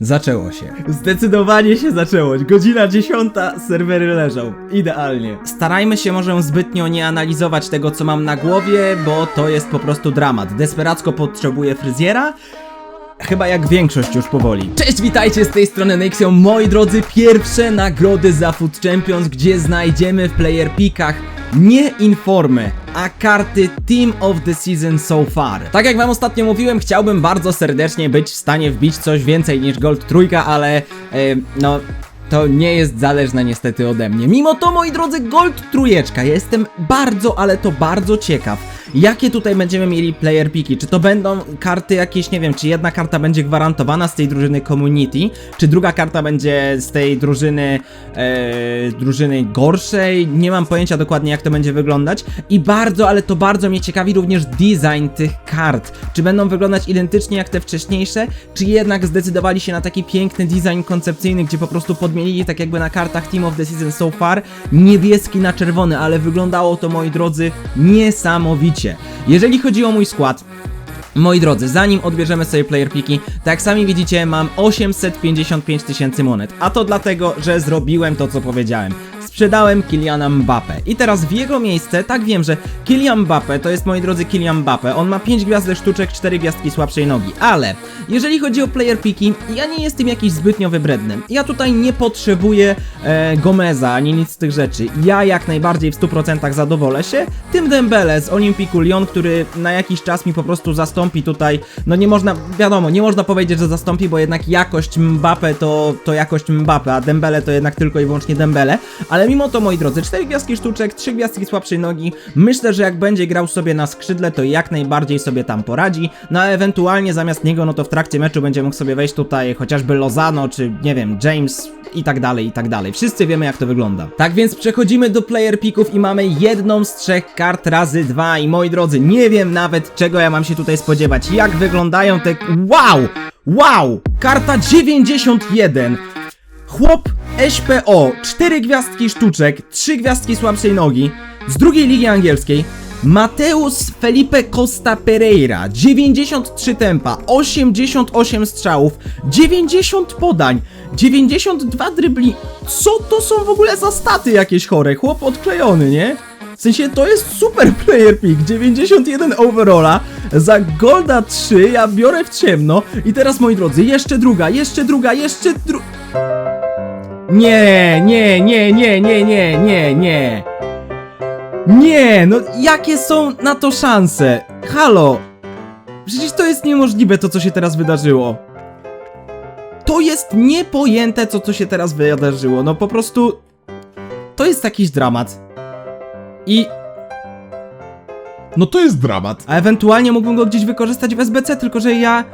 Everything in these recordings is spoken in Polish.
Zaczęło się. Zdecydowanie się zaczęło. Godzina dziesiąta, serwery leżą. Idealnie. Starajmy się może zbytnio nie analizować tego, co mam na głowie, bo to jest po prostu dramat. Desperacko potrzebuję fryzjera. Chyba jak większość już powoli. Cześć, witajcie z tej strony Nexio. Moi drodzy, pierwsze nagrody za Food Champions, gdzie znajdziemy w player pickach nie informy, a karty Team of the Season so far. Tak jak wam ostatnio mówiłem, chciałbym bardzo serdecznie być w stanie wbić coś więcej niż Gold Trójka, ale e, no to nie jest zależne niestety ode mnie. Mimo to, moi drodzy, Gold Trójeczka, ja jestem bardzo, ale to bardzo ciekaw. Jakie tutaj będziemy mieli player piki? Czy to będą karty jakieś, nie wiem, czy jedna karta będzie gwarantowana z tej drużyny community, czy druga karta będzie z tej drużyny e, drużyny gorszej? Nie mam pojęcia dokładnie jak to będzie wyglądać. I bardzo, ale to bardzo mnie ciekawi również design tych kart. Czy będą wyglądać identycznie jak te wcześniejsze, czy jednak zdecydowali się na taki piękny design koncepcyjny, gdzie po prostu podmienili tak jakby na kartach Team of the Season so far niebieski na czerwony, ale wyglądało to moi drodzy niesamowicie. Jeżeli chodzi o mój skład, Moi drodzy, zanim odbierzemy sobie player piki, tak jak sami widzicie, mam 855 tysięcy monet. A to dlatego, że zrobiłem to, co powiedziałem. Sprzedałem Kyliana Mbappe. I teraz w jego miejsce, tak wiem, że Kylian Mbappe to jest, moi drodzy, Kylian Mbappe. On ma 5 gwiazdek sztuczek, 4 gwiazdki słabszej nogi. Ale, jeżeli chodzi o player piki, ja nie jestem jakiś zbytnio wybredny. Ja tutaj nie potrzebuję e, Gomeza, ani nic z tych rzeczy. Ja jak najbardziej w 100% zadowolę się tym Dembele z Olimpiku Lyon, który na jakiś czas mi po prostu zastąpi tutaj, no nie można, wiadomo, nie można powiedzieć, że zastąpi, bo jednak jakość Mbappe to, to jakość Mbappe, a Dembele to jednak tylko i wyłącznie Dembele, ale mimo to, moi drodzy, 4 gwiazdki sztuczek, 3 gwiazdki słabszej nogi, myślę, że jak będzie grał sobie na skrzydle, to jak najbardziej sobie tam poradzi, no a ewentualnie zamiast niego, no to w trakcie meczu będzie mógł sobie wejść tutaj chociażby Lozano, czy nie wiem, James i tak dalej, i tak dalej. Wszyscy wiemy jak to wygląda. Tak więc przechodzimy do player picków i mamy jedną z trzech kart razy dwa i moi drodzy, nie wiem nawet czego ja mam się tutaj spodziewać. Jak wyglądają te... Wow! Wow! Karta 91! Chłop SPO, 4 gwiazdki sztuczek, 3 gwiazdki słabszej nogi, z drugiej ligi angielskiej, Mateus Felipe Costa Pereira, 93 tempa, 88 strzałów, 90 podań, 92 drybli. Co to są w ogóle za staty jakieś chore? Chłop odklejony, nie? W sensie to jest super player pick, 91 overalla, za golda 3 ja biorę w ciemno i teraz moi drodzy, jeszcze druga, jeszcze druga, jeszcze dru... Nie, nie, nie, nie, nie, nie, nie, nie. Nie, no jakie są na to szanse? Halo! Przecież to jest niemożliwe to, co się teraz wydarzyło. To jest niepojęte, co, co się teraz wydarzyło. No po prostu... To jest jakiś dramat. I... No to jest dramat. A ewentualnie mógłbym go gdzieś wykorzystać w SBC, tylko że ja...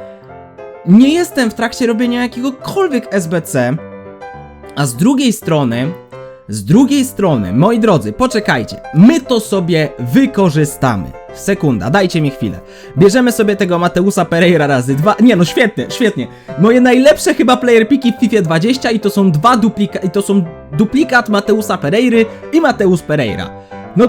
Nie jestem w trakcie robienia jakiegokolwiek SBC. A z drugiej strony, z drugiej strony, moi drodzy, poczekajcie, my to sobie wykorzystamy. Sekunda, dajcie mi chwilę. Bierzemy sobie tego Mateusa Pereira razy dwa. Nie no, świetnie, świetnie. Moje najlepsze chyba player piki w FIFA 20 i to są dwa duplika i to są duplikat Mateusa Pereiry i Mateus Pereira. No,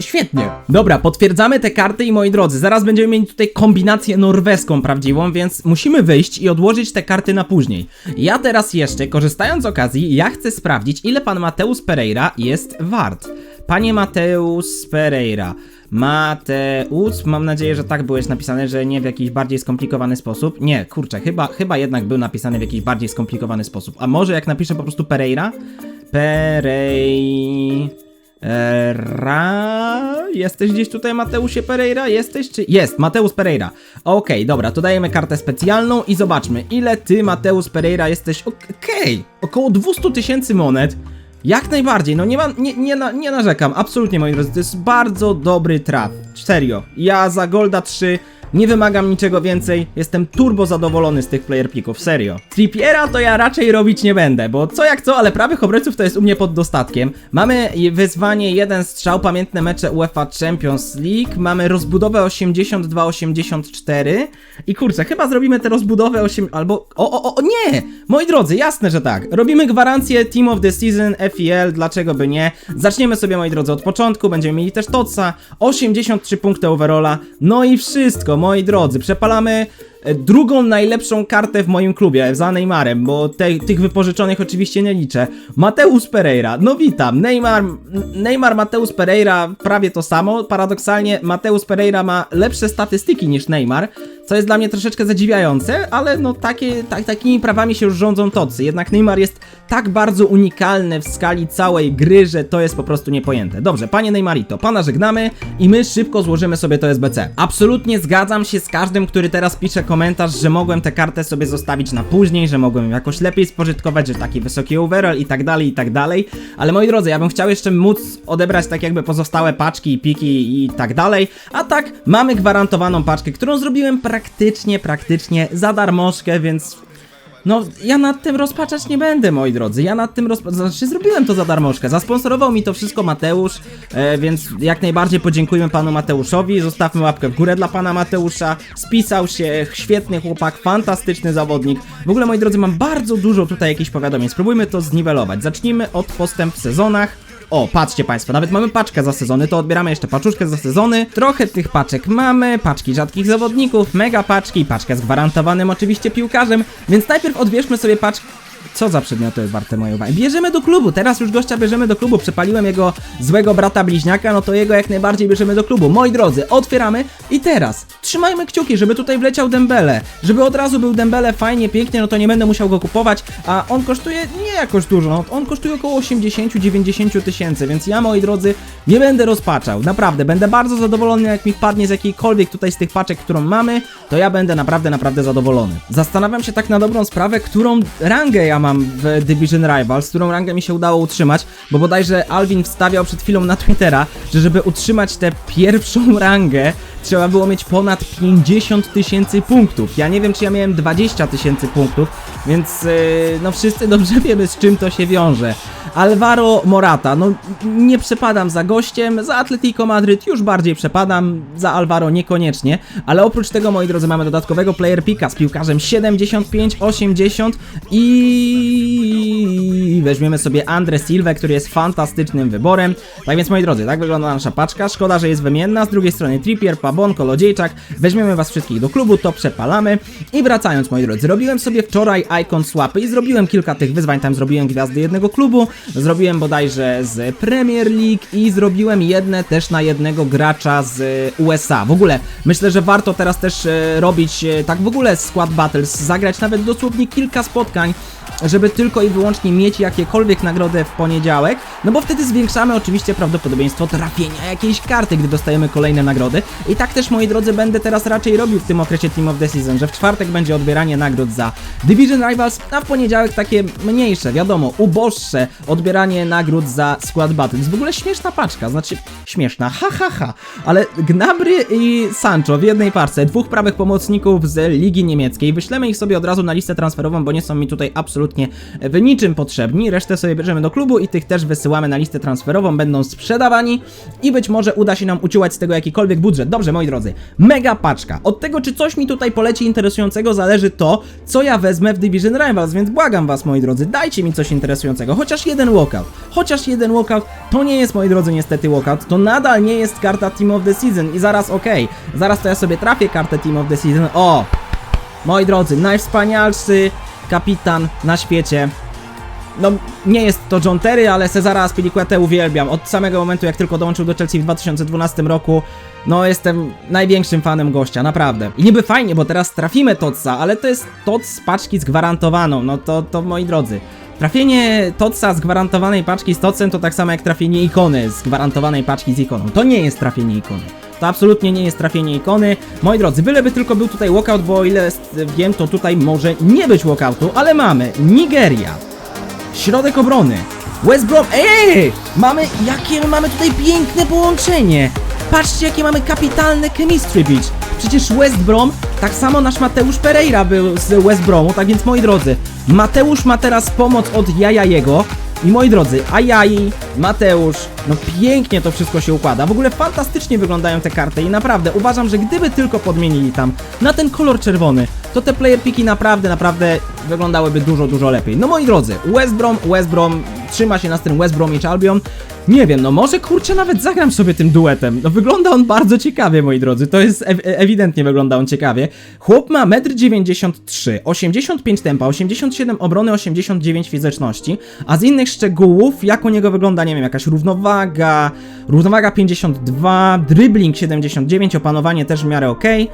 Świetnie. Dobra, potwierdzamy te karty i moi drodzy, zaraz będziemy mieli tutaj kombinację norweską prawdziwą, więc musimy wyjść i odłożyć te karty na później. Ja teraz jeszcze, korzystając z okazji, ja chcę sprawdzić, ile pan Mateusz Pereira jest wart. Panie Mateusz Pereira. Mateusz, mam nadzieję, że tak byłeś napisane, że nie w jakiś bardziej skomplikowany sposób. Nie, kurczę, chyba, chyba jednak był napisany w jakiś bardziej skomplikowany sposób. A może jak napiszę po prostu Pereira? Pereira... Ra... Jesteś gdzieś tutaj, Mateusie Pereira? Jesteś czy... Jest, Mateusz Pereira. Okej, dobra, to dajemy kartę specjalną i zobaczmy, ile ty, Mateusz Pereira, jesteś... Okej, około 200 tysięcy monet. Jak najbardziej, no nie mam, nie, nie, na, nie narzekam, absolutnie moi drodzy, to jest bardzo dobry traf, serio. Ja za Golda 3 nie wymagam niczego więcej, jestem turbo zadowolony z tych player picków, serio. Trippiera to ja raczej robić nie będę, bo co jak co, ale prawych obrońców to jest u mnie pod dostatkiem. Mamy wyzwanie jeden strzał, pamiętne mecze UEFA Champions League, mamy rozbudowę 82-84 i kurczę, chyba zrobimy tę rozbudowę 8, albo, o, o, o, nie! Moi drodzy, jasne, że tak. Robimy gwarancję Team of the Season, FEL, dlaczego by nie? Zaczniemy sobie, moi drodzy, od początku, będziemy mieli też Toca, 83 punkty overalla, no i wszystko, moi drodzy, przepalamy drugą najlepszą kartę w moim klubie, za Neymarem, bo te, tych wypożyczonych oczywiście nie liczę. Mateusz Pereira, no witam. Neymar, Neymar, Mateusz Pereira, prawie to samo. Paradoksalnie Mateusz Pereira ma lepsze statystyki niż Neymar, co jest dla mnie troszeczkę zadziwiające, ale no takie, tak, takimi prawami się już rządzą tocy. Jednak Neymar jest tak bardzo unikalny w skali całej gry, że to jest po prostu niepojęte. Dobrze, panie Neymarito, pana żegnamy i my szybko złożymy sobie to SBC. Absolutnie zgadzam się z każdym, który teraz pisze komentarz, że mogłem tę kartę sobie zostawić na później, że mogłem ją jakoś lepiej spożytkować, że taki wysoki overall i tak dalej, i tak dalej. Ale moi drodzy, ja bym chciał jeszcze móc odebrać tak jakby pozostałe paczki piki i tak dalej. A tak, mamy gwarantowaną paczkę, którą zrobiłem praktycznie, praktycznie za darmożkę, więc no, ja nad tym rozpaczać nie będę, moi drodzy. Ja nad tym rozpaczać. Znaczy, zrobiłem to za darmożkę. Zasponsorował mi to wszystko Mateusz, e, więc jak najbardziej podziękujemy panu Mateuszowi. Zostawmy łapkę w górę dla pana Mateusza. Spisał się, świetny chłopak, fantastyczny zawodnik. W ogóle, moi drodzy, mam bardzo dużo tutaj jakichś powiadomień. Spróbujmy to zniwelować. Zacznijmy od postęp w sezonach. O, patrzcie Państwo, nawet mamy paczkę za sezony, to odbieramy jeszcze paczuszkę za sezony. Trochę tych paczek mamy, paczki rzadkich zawodników, mega paczki, paczkę z gwarantowanym oczywiście piłkarzem, więc najpierw odbierzmy sobie paczkę. Co za przedmioty warte mojej uwagi? Bierzemy do klubu, teraz już gościa bierzemy do klubu. Przepaliłem jego złego brata bliźniaka, no to jego jak najbardziej bierzemy do klubu. Moi drodzy, otwieramy i teraz trzymajmy kciuki, żeby tutaj wleciał Dembele. Żeby od razu był Dembele fajnie, pięknie, no to nie będę musiał go kupować, a on kosztuje nie jakoś dużo, no on kosztuje około 80-90 tysięcy, więc ja moi drodzy nie będę rozpaczał. Naprawdę, będę bardzo zadowolony jak mi wpadnie z jakiejkolwiek tutaj z tych paczek, którą mamy, to ja będę naprawdę, naprawdę zadowolony. Zastanawiam się tak na dobrą sprawę, którą rangę ja mam w Division Rivals, którą rangę mi się udało utrzymać, bo bodajże Alvin wstawiał przed chwilą na Twittera, że żeby utrzymać tę pierwszą rangę, trzeba było mieć ponad 50 tysięcy punktów. Ja nie wiem, czy ja miałem 20 tysięcy punktów, więc yy, no wszyscy dobrze wiemy, z czym to się wiąże. Alvaro Morata, no nie przepadam za gościem, za Atletico Madryt już bardziej przepadam, za Alvaro niekoniecznie, ale oprócz tego, moi drodzy, mamy dodatkowego player picka z piłkarzem 75, 80 weźmiemy sobie Andre Silva, który jest fantastycznym wyborem. Tak więc, moi drodzy, tak wygląda nasza paczka. Szkoda, że jest wymienna. Z drugiej strony Trippier, Pabon, Kolodziejczak. Weźmiemy was wszystkich do klubu, to przepalamy. I wracając, moi drodzy, robiłem sobie wczoraj icon swapy i zrobiłem kilka tych wyzwań. Tam zrobiłem gwiazdy jednego klubu, zrobiłem bodajże z Premier League i zrobiłem jedne też na jednego gracza z USA. W ogóle myślę, że warto teraz też e, robić e, tak w ogóle skład battles, zagrać nawet dosłownie kilka spotkań żeby tylko i wyłącznie mieć jakiekolwiek nagrodę w poniedziałek, no bo wtedy zwiększamy oczywiście prawdopodobieństwo trafienia jakiejś karty, gdy dostajemy kolejne nagrody. I tak też, moi drodzy, będę teraz raczej robił w tym okresie Team of the Season, że w czwartek będzie odbieranie nagród za Division Rivals, a w poniedziałek takie mniejsze, wiadomo, uboższe odbieranie nagród za Squad Battles. W ogóle śmieszna paczka, znaczy śmieszna, ha ha ha, ale Gnabry i Sancho w jednej parce, dwóch prawych pomocników z Ligi Niemieckiej, wyślemy ich sobie od razu na listę transferową, bo nie są mi tutaj absolutnie w niczym potrzebni. Resztę sobie bierzemy do klubu i tych też wysyłamy na listę transferową, będą sprzedawani i być może uda się nam uciułać z tego jakikolwiek budżet. Dobrze, moi drodzy, mega paczka. Od tego, czy coś mi tutaj poleci interesującego, zależy to, co ja wezmę w Division Rivals, więc błagam was, moi drodzy, dajcie mi coś interesującego, chociaż jeden walkout. Chociaż jeden walkout, to nie jest, moi drodzy, niestety walkout, to nadal nie jest karta Team of the Season i zaraz, okej, zaraz to ja sobie trafię kartę Team of the Season, o! Moi drodzy, najwspanialszy kapitan na świecie. No, nie jest to John Terry, ale Cezara Aspilicuetę uwielbiam. Od samego momentu, jak tylko dołączył do Chelsea w 2012 roku, no jestem największym fanem gościa, naprawdę. I niby fajnie, bo teraz trafimy Totsa, ale to jest Tots z paczki z gwarantowaną, no to, to moi drodzy. Trafienie Totsa z gwarantowanej paczki z Totsem to tak samo jak trafienie ikony z gwarantowanej paczki z ikoną. To nie jest trafienie ikony. To absolutnie nie jest trafienie ikony. Moi drodzy, byleby tylko był tutaj walkout, bo o ile wiem, to tutaj może nie być walkoutu, ale mamy Nigeria. Środek obrony. West Brom. Ej! Mamy, jakie my mamy tutaj piękne połączenie. Patrzcie, jakie mamy kapitalne chemistry beach. Przecież West Brom, tak samo nasz Mateusz Pereira był z West Bromu, tak więc moi drodzy, Mateusz ma teraz pomoc od Jaja jego. I moi drodzy, Ajai, Mateusz, no pięknie to wszystko się układa. W ogóle fantastycznie wyglądają te karty i naprawdę uważam, że gdyby tylko podmienili tam na ten kolor czerwony, to te player piki naprawdę, naprawdę wyglądałyby dużo, dużo lepiej. No moi drodzy, West Brom, West Brom, trzyma się nas ten West Bromwich Albion. Nie wiem, no może kurczę nawet zagram sobie tym duetem. No wygląda on bardzo ciekawie, moi drodzy. To jest ew- ewidentnie wygląda on ciekawie. Chłop ma 1,93 m, 85 tempa, 87 obrony, 89 fizyczności. A z innych szczegółów, jak u niego wygląda, nie wiem, jakaś równowaga, równowaga 52, dribbling 79, opanowanie też w miarę okej.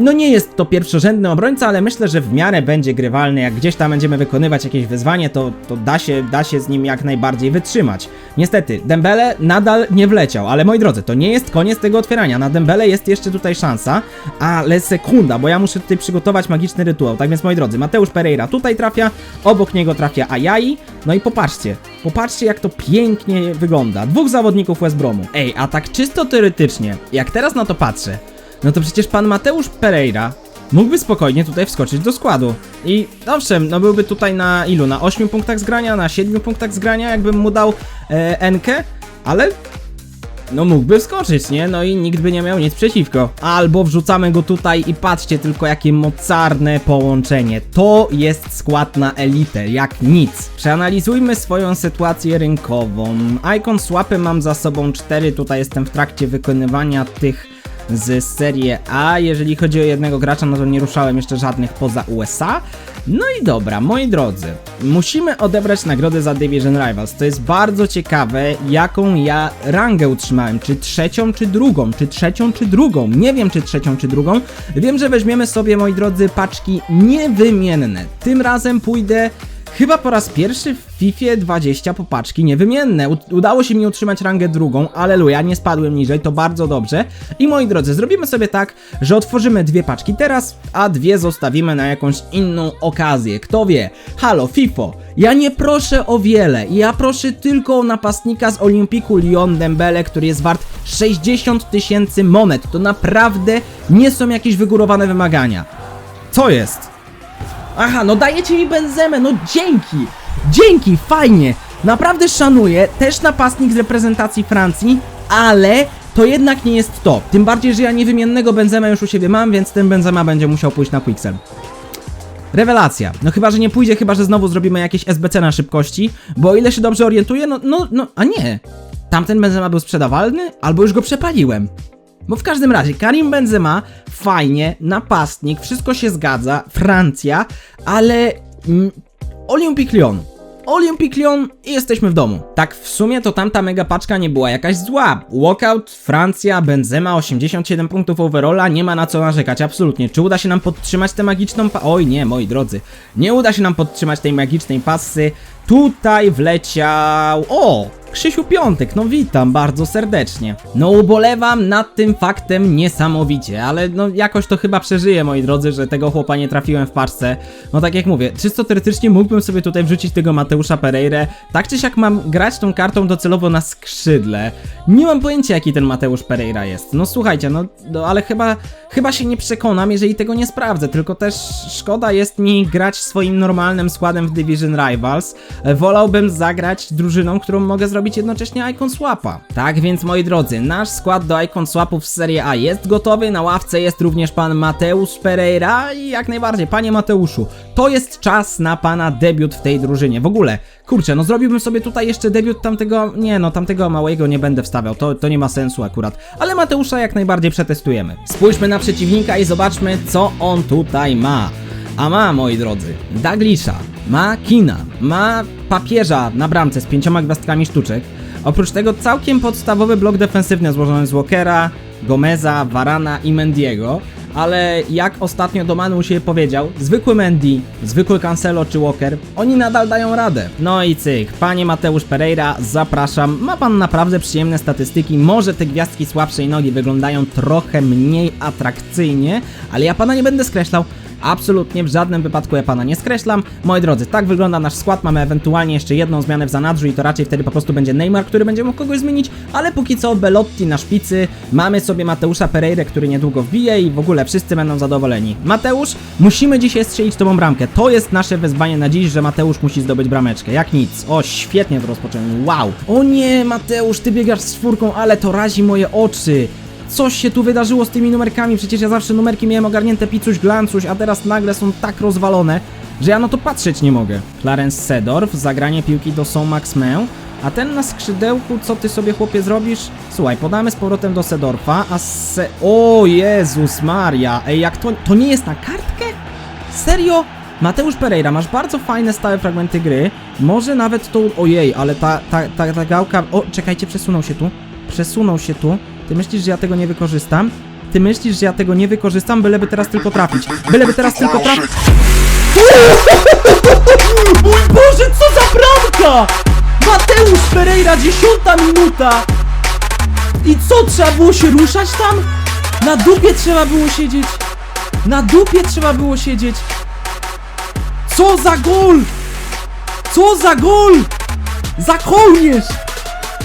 No nie jest to pierwszorzędny obrońca, ale myślę, że w miarę będzie grywalny. Jak gdzieś tam będziemy wykonywać jakieś wyzwanie, to, to da, się, da się z nim jak najbardziej wytrzymać. Niestety, Dembele nadal nie wleciał, ale moi drodzy, to nie jest koniec tego otwierania. Na Dembele jest jeszcze tutaj szansa, ale sekunda, bo ja muszę tutaj przygotować magiczny rytuał. Tak więc moi drodzy, Mateusz Pereira tutaj trafia, obok niego trafia Ajai. No i popatrzcie, popatrzcie jak to pięknie wygląda. Dwóch zawodników West Bromu. Ej, a tak czysto teoretycznie, jak teraz na to patrzę, no to przecież pan Mateusz Pereira mógłby spokojnie tutaj wskoczyć do składu. I owszem, no byłby tutaj na ilu? Na 8 punktach zgrania, na 7 punktach zgrania, jakbym mu dał e, Enkę, ale no mógłby wskoczyć, nie? No i nikt by nie miał nic przeciwko. Albo wrzucamy go tutaj i patrzcie tylko jakie mocarne połączenie. To jest skład na elitę, jak nic. Przeanalizujmy swoją sytuację rynkową. Icon swapy mam za sobą 4, tutaj jestem w trakcie wykonywania tych z Serie A. Jeżeli chodzi o jednego gracza, no to nie ruszałem jeszcze żadnych poza USA. No i dobra, moi drodzy, musimy odebrać nagrodę za Division Rivals. To jest bardzo ciekawe, jaką ja rangę utrzymałem. Czy trzecią, czy drugą? Czy trzecią, czy drugą? Nie wiem, czy trzecią, czy drugą. Wiem, że weźmiemy sobie, moi drodzy, paczki niewymienne. Tym razem pójdę Chyba po raz pierwszy w FIFA 20 popaczki niewymienne. U udało się mi utrzymać rangę drugą, aleluja, nie spadłem niżej, to bardzo dobrze. I moi drodzy, zrobimy sobie tak, że otworzymy dwie paczki teraz, a dwie zostawimy na jakąś inną okazję. Kto wie? Halo, FIFO, ja nie proszę o wiele, ja proszę tylko o napastnika z Olimpiku Lyon Dembele, który jest wart 60 tysięcy monet. To naprawdę nie są jakieś wygórowane wymagania. Co jest? Aha, no dajecie mi benzemę, no dzięki! Dzięki, fajnie! Naprawdę szanuję, też napastnik z reprezentacji Francji, ale to jednak nie jest to. Tym bardziej, że ja niewymiennego benzemę już u siebie mam, więc ten benzema będzie musiał pójść na Quixel. Rewelacja. No chyba, że nie pójdzie, chyba, że znowu zrobimy jakieś SBC na szybkości, bo o ile się dobrze orientuję, no, no, no, a nie. Tamten Benzema był sprzedawalny, albo już go przepaliłem. Bo w każdym razie, Karim Benzema, fajnie, napastnik, wszystko się zgadza, Francja, ale mm, Olympique Lyon. Olympique Lyon i jesteśmy w domu. Tak w sumie to tamta mega paczka nie była jakaś zła. Walkout, Francja, Benzema, 87 punktów overalla, nie ma na co narzekać, absolutnie. Czy uda się nam podtrzymać tę magiczną pa... Oj nie, moi drodzy. Nie uda się nam podtrzymać tej magicznej pasy. Tutaj wleciał... O! Krzysiu Piątek, no witam bardzo serdecznie. No ubolewam nad tym faktem niesamowicie, ale no jakoś to chyba przeżyję, moi drodzy, że tego chłopa nie trafiłem w paczce. No tak jak mówię, czysto teoretycznie mógłbym sobie tutaj wrzucić tego Mateusza Pereire. Tak czy siak mam grać tą kartą docelowo na skrzydle. Nie mam pojęcia jaki ten Mateusz Pereira jest. No słuchajcie, no, no ale chyba, chyba się nie przekonam, jeżeli tego nie sprawdzę, tylko też szkoda jest mi grać swoim normalnym składem w Division Rivals. E, Wolałbym zagrać drużyną, którą mogę zrobić jednocześnie Icon Swapa. Tak więc moi drodzy, nasz skład do Icon Swapów w Serie A jest gotowy, na ławce jest również pan Mateusz Pereira i jak najbardziej, panie Mateuszu, to jest czas na pana debiut w tej drużynie. W ogóle, kurczę, no zrobiłbym sobie tutaj jeszcze debiut tamtego, nie no, tamtego małego nie będę wstawiał, to, to nie ma sensu akurat, ale Mateusza jak najbardziej przetestujemy. Spójrzmy na przeciwnika i zobaczmy, co on tutaj ma. A ma, moi drodzy, Daglisza, ma Kina, ma papieża na bramce z pięcioma gwiazdkami sztuczek. Oprócz tego całkiem podstawowy blok defensywny złożony z Walkera, Gomeza, Varana i Mendiego. Ale jak ostatnio do Manu się powiedział, zwykły Mendy, zwykły Cancelo czy Walker, oni nadal dają radę. No i cyk, panie Mateusz Pereira, zapraszam. Ma pan naprawdę przyjemne statystyki. Może te gwiazdki słabszej nogi wyglądają trochę mniej atrakcyjnie, ale ja pana nie będę skreślał. Absolutnie w żadnym wypadku ja pana nie skreślam. Moi drodzy, tak wygląda nasz skład. Mamy ewentualnie jeszcze jedną zmianę w zanadrzu i to raczej wtedy po prostu będzie Neymar, który będzie mógł kogoś zmienić, ale póki co Belotti na szpicy. Mamy sobie Mateusza Pereira, który niedługo wbije i w ogóle wszyscy będą zadowoleni. Mateusz, musimy dzisiaj strzelić tą bramkę. To jest nasze wezwanie na dziś, że Mateusz musi zdobyć brameczkę. Jak nic. O, świetnie to rozpocząłem. Wow. O nie, Mateusz, ty biegasz z czwórką, ale to razi moje oczy. Coś się tu wydarzyło z tymi numerkami, przecież ja zawsze numerki miałem ogarnięte picuś glancuś, a teraz nagle są tak rozwalone. że ja na to patrzeć nie mogę. Clarence Sedorf, zagranie piłki do Są Maxmę, a ten na skrzydełku, co ty sobie chłopie zrobisz? Słuchaj, podamy z powrotem do Sedorfa, a se... O Jezus Maria, ej, jak to... To nie jest na kartkę? Serio? Mateusz Pereira, masz bardzo fajne stałe fragmenty gry. Może nawet to. Ojej, ale ta, ta, ta, ta gałka. O, czekajcie, przesunął się tu. Przesunął się tu. Ty myślisz, że ja tego nie wykorzystam? Ty myślisz, że ja tego nie wykorzystam, byleby teraz tylko trafić. Byleby teraz tylko trafić. Mój Boże, co za bramka! Mateusz Pereira, dziesiąta minuta! I co, trzeba było się ruszać tam? Na dupie trzeba było siedzieć. Na dupie trzeba było siedzieć. Co za gol! Co za gol! Za kołnierz!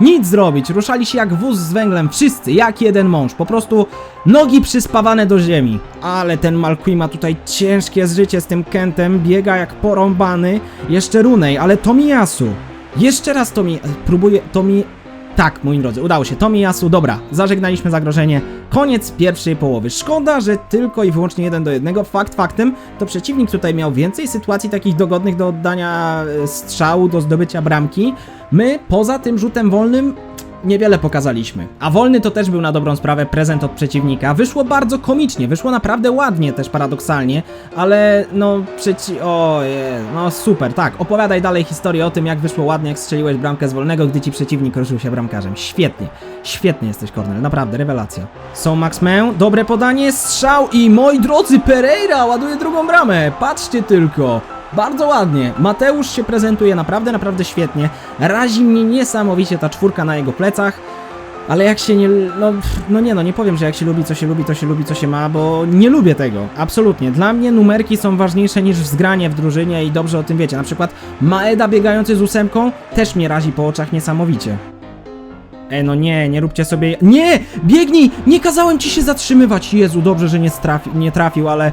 Nic zrobić, ruszali się jak wóz z węglem, wszyscy, jak jeden mąż, po prostu nogi przyspawane do ziemi. Ale ten Malqui ma tutaj ciężkie życie z tym Kentem, biega jak porąbany, jeszcze Runej, ale Tomiyasu. Jeszcze raz Tomi... próbuje... Tomi... Tak, moi drodzy, udało się. Tomiyasu, dobra, zażegnaliśmy zagrożenie. Koniec pierwszej połowy. Szkoda, że tylko i wyłącznie jeden do jednego. Fakt faktem, to przeciwnik tutaj miał więcej sytuacji takich dogodnych do oddania e, strzału, do zdobycia bramki. My, poza tym rzutem wolnym, niewiele pokazaliśmy. A wolny to też był na dobrą sprawę prezent od przeciwnika. Wyszło bardzo komicznie, wyszło naprawdę ładnie też paradoksalnie, ale no przeci... O je, no super, tak. Opowiadaj dalej historię o tym, jak wyszło ładnie, jak strzeliłeś bramkę z wolnego, gdy ci przeciwnik ruszył się bramkarzem. Świetnie, świetnie jesteś, Kornel, naprawdę, rewelacja. Są Max Mę, dobre podanie, strzał i moi drodzy, Pereira ładuje drugą bramę. Patrzcie tylko. Bardzo ładnie. Mateusz się prezentuje naprawdę, naprawdę świetnie. Razi mnie niesamowicie ta czwórka na jego plecach. Ale jak się nie. No, no nie, no nie powiem, że jak się lubi, co się lubi, to się lubi, co się ma, bo nie lubię tego. Absolutnie. Dla mnie numerki są ważniejsze niż zgranie w drużynie i dobrze o tym wiecie. Na przykład Maeda biegający z ósemką też mnie razi po oczach niesamowicie. E, no nie, nie róbcie sobie. Nie! Biegnij! Nie kazałem ci się zatrzymywać! Jezu, dobrze, że nie, strafi... nie trafił, ale.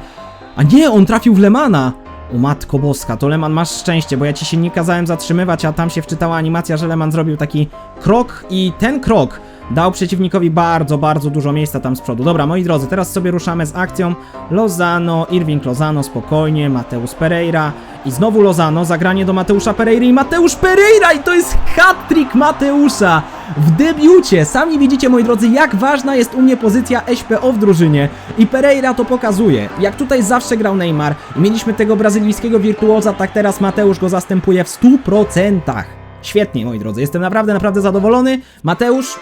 A nie, on trafił w Lemana! O matko boska, to Leman masz szczęście, bo ja ci się nie kazałem zatrzymywać, a tam się wczytała animacja, że Leman zrobił taki krok i ten krok dał przeciwnikowi bardzo, bardzo dużo miejsca tam z przodu. Dobra, moi drodzy, teraz sobie ruszamy z akcją Lozano, Irving Lozano, spokojnie, Mateusz Pereira i znowu Lozano, zagranie do Mateusza Pereiry i Mateusz Pereira i to jest hat-trick Mateusza w debiucie. Sami widzicie, moi drodzy, jak ważna jest u mnie pozycja SPO w drużynie i Pereira to pokazuje. Jak tutaj zawsze grał Neymar mieliśmy tego brazylijskiego wirtuoza, tak teraz Mateusz go zastępuje w 100%. Świetnie, moi drodzy, jestem naprawdę, naprawdę zadowolony. Mateusz,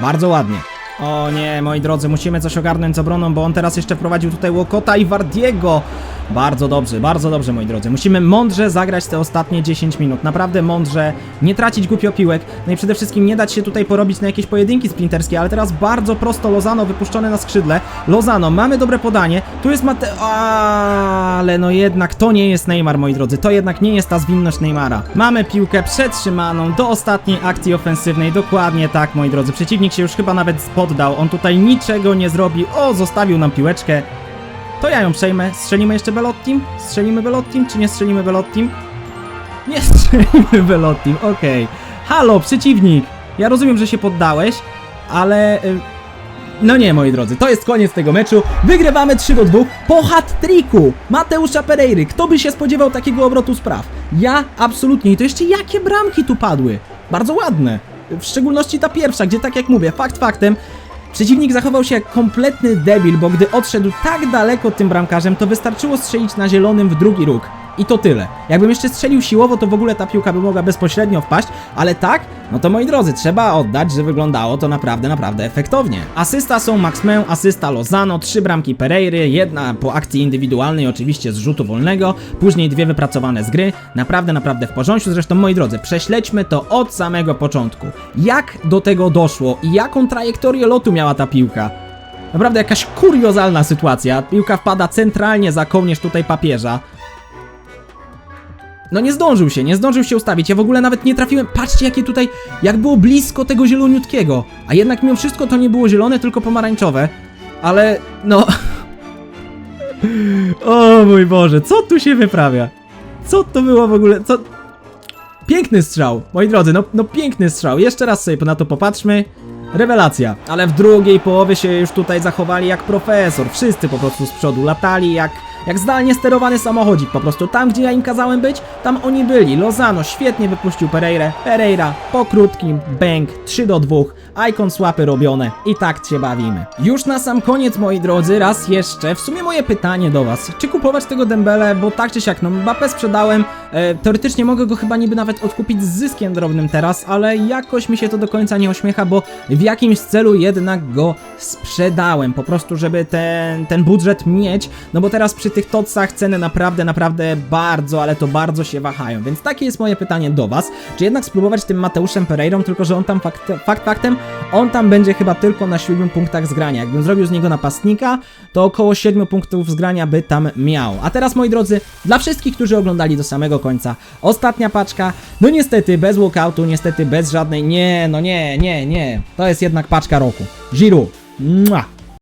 bardzo ładnie. O nie, moi drodzy, musimy coś ogarnąć z obroną, bo on teraz jeszcze wprowadził tutaj Łokota i Wardiego. Bardzo dobrze, bardzo dobrze, moi drodzy. Musimy mądrze zagrać te ostatnie 10 minut. Naprawdę mądrze, nie tracić głupio piłek. No i przede wszystkim nie dać się tutaj porobić na jakieś pojedynki sprinterskie, ale teraz bardzo prosto Lozano wypuszczone na skrzydle. Lozano, mamy dobre podanie. Tu jest Mate... Ale no jednak to nie jest Neymar, moi drodzy. To jednak nie jest ta zwinność Neymara. Mamy piłkę przetrzymaną do ostatniej akcji ofensywnej. Dokładnie tak, moi drodzy. Przeciwnik się już chyba nawet poddał. On tutaj niczego nie zrobi. O, zostawił nam piłeczkę. To ja ją przejmę. Strzelimy jeszcze Belottim? Strzelimy Belottim, czy nie strzelimy Belottim? Nie strzelimy Belottim, okej. Halo, przeciwnik! Ja rozumiem, że się poddałeś, ale... y, No nie, moi drodzy, to jest koniec tego meczu. Wygrywamy 3 do 2 po hat-tricku Mateusza Pereiry. Kto by się spodziewał takiego obrotu spraw? Ja absolutnie. I to jeszcze jakie bramki tu padły. Bardzo ładne. W szczególności ta pierwsza, gdzie tak jak mówię, fakt faktem, Przeciwnik zachował się jak kompletny debil, bo gdy odszedł tak daleko tym bramkarzem, to wystarczyło strzelić na zielonym w drugi róg. I to tyle. Jakbym jeszcze strzelił siłowo, to w ogóle ta piłka by mogła bezpośrednio wpaść, ale tak, no to moi drodzy, trzeba oddać, że wyglądało to naprawdę, naprawdę efektownie. Asysta są Maxmę, asysta Lozano, trzy bramki Pereiry, jedna po akcji indywidualnej oczywiście z rzutu wolnego, później dwie wypracowane z gry. Naprawdę, naprawdę w porządku. Zresztą, moi drodzy, prześledźmy to od samego początku. Jak do tego doszło i jaką trajektorię lotu miała ta piłka? Naprawdę jakaś kuriozalna sytuacja. Piłka wpada centralnie za kołnierz tutaj papieża. No nie zdążył się, nie zdążył się ustawić. Ja w ogóle nawet nie trafiłem. Patrzcie, jakie tutaj, jak było blisko tego zieloniutkiego. A jednak mimo wszystko to nie było zielone, tylko pomarańczowe. Ale, no... O mój Boże, co tu się wyprawia? Co to było w ogóle? Co... Piękny strzał, moi drodzy, no, no piękny strzał. Jeszcze raz sobie na to popatrzmy. Rewelacja. Ale w drugiej połowie się już tutaj zachowali jak profesor. Wszyscy po prostu z przodu latali jak, jak zdalnie sterowany samochodzik. Po prostu tam, gdzie ja im kazałem być, tam oni byli. Lozano świetnie wypuścił Pereirę. Pereira po krótkim, bang, 3 do 2. Icon swapy robione i tak się bawimy. Już na sam koniec, moi drodzy, raz jeszcze, w sumie moje pytanie do was. Czy kupować tego Dembele, bo tak czy siak, no Mbappé sprzedałem, e, teoretycznie mogę go chyba niby nawet odkupić z zyskiem drobnym teraz, ale jakoś mi się to do końca nie uśmiecha, bo w jakimś celu jednak go sprzedałem, po prostu żeby ten, ten budżet mieć, no bo teraz przy tych tocach ceny naprawdę, naprawdę bardzo, ale to bardzo się wahają, więc takie jest moje pytanie do was, czy jednak spróbować tym Mateuszem Pereirą, tylko że on tam fakt, fakt faktem, on tam będzie chyba tylko na 7 punktach zgrania, jakbym zrobił z niego napastnika, to około 7 punktów zgrania by tam miał, a teraz moi drodzy, dla wszystkich, którzy oglądali do samego końca, ostatnia paczka, no niestety bez walkoutu, niestety bez żadnej, nie, no nie, nie, nie, to jest jednak paczka roku, Giroud, Mua.